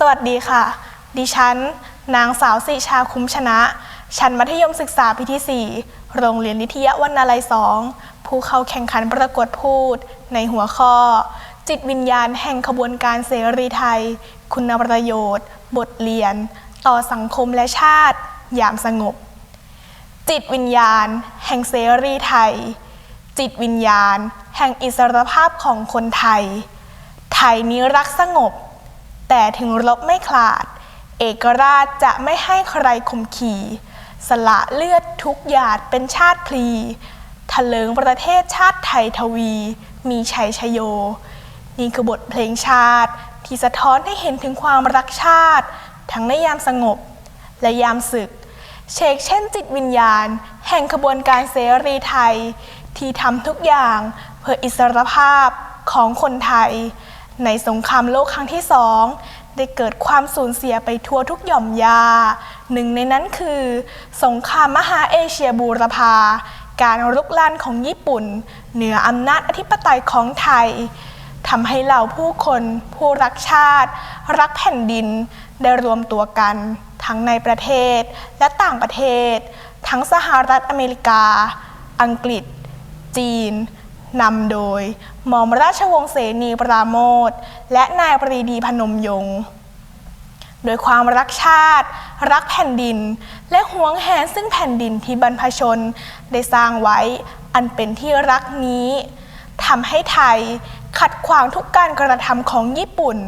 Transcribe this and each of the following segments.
สวัสดีค่ะ ดิฉัน นางสาวสิชาคุ้มชนะ ชั้นมัธยมศึกษาปีที่ 4 โรงเรียนนิทยาวรรณาลัยสอง ผู้เข้าแข่งขันประกวดพูด ในหัวข้อ จิตวิญญาณแห่งขบวนการเสรีไทย คุณประโยชน์ บทเรียน ต่อสังคมและชาติ ยามสงบ จิตวิญญาณ แห่งเสรีไทย จิตวิญญาณ แห่งอิสรภาพของคนไทย ไทยนี้รักสงบ แต่ถึงรบไม่ขลาด เอกราชจะไม่ให้ใครข่มขี่ สละเลือดทุกหยาดเป็นชาติพลีทะเลิงประเทศชาติไทยทวี มีชัยชโย นี่คือบทเพลงชาติ ที่สะท้อนให้เห็นถึงความรักชาติ ทั้งในยามสงบ และยามศึก เชกเช่นจิตวิญญาณ แห่งขบวนการเสรีไทย ที่ทำทุกอย่างเพื่ออิสรภาพของคนไทย ในสงครามโลกครั้งที่สองได้เกิดความสูญเสียไปทั่วทุกหย่อมยา หนึ่งในนั้นคือ สงครามมหาเอเชียบูรพา การรุกรานของญี่ปุ่น เหนืออำนาจอธิปไตยของไทยทำให้เหล่าผู้คนผู้รักชาติ รักแผ่นดินได้รวมตัวกัน ทั้งในประเทศและต่างประเทศ ทั้งสหรัฐอเมริกา อังกฤษ จีน นำโดยหม่อมราชวงศ์เสนีปราโมทและนายปรีดีพนมยงค์โดยความรักชาติ รักแผ่นดิน และหวงแหนซึ่งแผ่นดินที่บรรพชนได้สร้างไว้ อันเป็นที่รักนี้ทำให้ไทยขัดขวางทุกการกระทำของญี่ปุ่น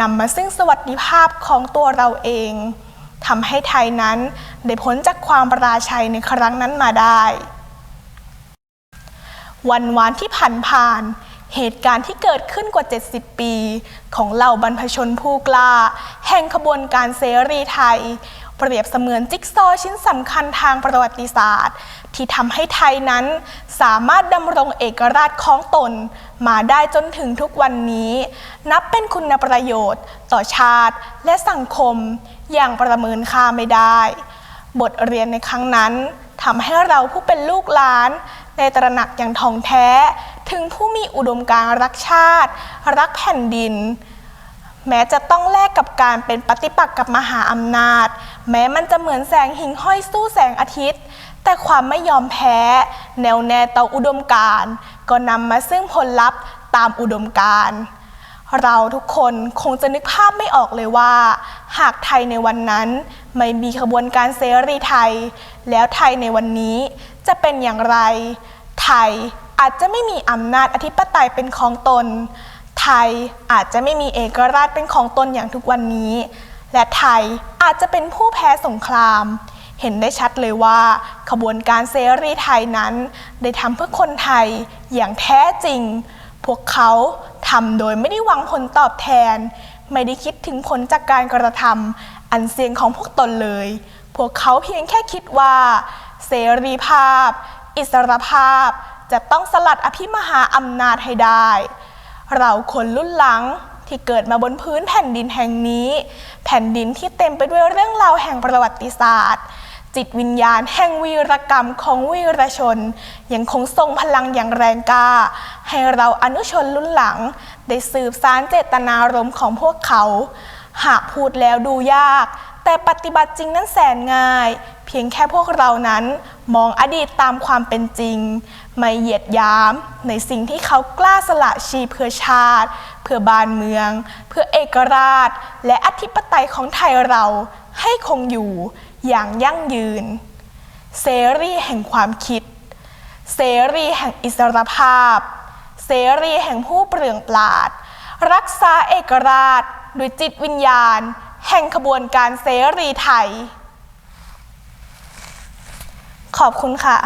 นำมาซึ่งสวัสดิภาพของตัวเราเองทำให้ไทยนั้นได้พ้นจากความปราชัยในครั้งนั้นมาได้ วันวานที่ผ่านผ่าน เหตุการณ์ที่เกิดขึ้นกว่า 70 ปี ของเหล่าบรรพชนผู้กล้า แห่งขบวนการเสรีไทย เปรียบเสมือนจิ๊กซอว์ชิ้นสำคัญทางประวัติศาสตร์ ที่ทำให้ไทยนั้นสามารถดำรงเอกราชของตน มาได้จนถึงทุกวันนี้ นับเป็นคุณประโยชน์ ต่อชาติและสังคม อย่างประเมินค่าไม่ได้ บทเรียนในครั้งนั้นทำให้เราผู้เป็นลูกหลาน ได้ตระหนักอย่างท่องแท้ ถึงผู้มีอุดมการรักชาติ รักแผ่นดิน แม้จะต้องแลกกับการเป็นปฏิปักษ์กับมหาอำนาจ แม้มันจะเหมือนแสงหิ่งห้อยสู้แสงอาทิตย์ แต่ความไม่ยอมแพ้ แนวแน่ต่ออุดมการ ก็นำมาซึ่งผลลัพธ์ตามอุดมการณ์ เราทุกคนคงจะนึกภาพไม่ออกเลยว่า หากไทยในวันนั้นไม่มีขบวนการเสรีไทย แล้วไทยในวันนี้จะเป็นอย่างไร ไทยอาจจะไม่มีอำนาจอธิปไตยเป็นของตน ไทยอาจจะไม่มีเอกราชเป็นของตนอย่างทุกวันนี้ และไทยอาจจะเป็นผู้แพ้สงคราม เห็นได้ชัดเลยว่า ขบวนการเสรีไทยนั้น ได้ทำเพื่อคนไทยอย่างแท้จริง พวกเขาทำโดยไม่ได้หวังผลตอบแทน ไม่ได้คิดถึงผลจากการกระทำอันเสี่ยงของพวกตนเลย พวกเขาเพียงแค่คิดว่า เสรีภาพ อิสรภาพ จะต้องสลัดอภิมหาอำนาจให้ได้ เราคนรุ่นหลังที่เกิดมาบนพื้นแผ่นดินแห่งนี้ แผ่นดินที่เต็มไปด้วยเรื่องราวแห่งประวัติศาสตร์ จิตวิญญาณแห่งวีรกรรมของวีรชน ยังคงทรงพลังอย่างแรงกล้า ให้เราอนุชนรุ่นหลัง ได้สืบสารเจตนารมณ์ของพวกเขา หากพูดแล้วดูยาก แต่ปฏิบัติจริงนั้นแสนง่าย เพียงแค่พวกเรานั้นมองอดีตตามความเป็นจริง ไม่เหยียดยามในสิ่งที่เขากล้าสละชีพเพื่อชาติ เพื่อบ้านเมือง เพื่อเอกราช และอธิปไตยของไทยเราให้คงอยู่ อย่างยั่งยืน เสรีแห่งความคิด เสรีแห่งอิสรภาพ เสรีแห่งผู้เปลืองปราด รักษาเอกราชด้วยจิตวิญญาณ แห่งขบวนการเสรีไทย ขอบคุณค่ะ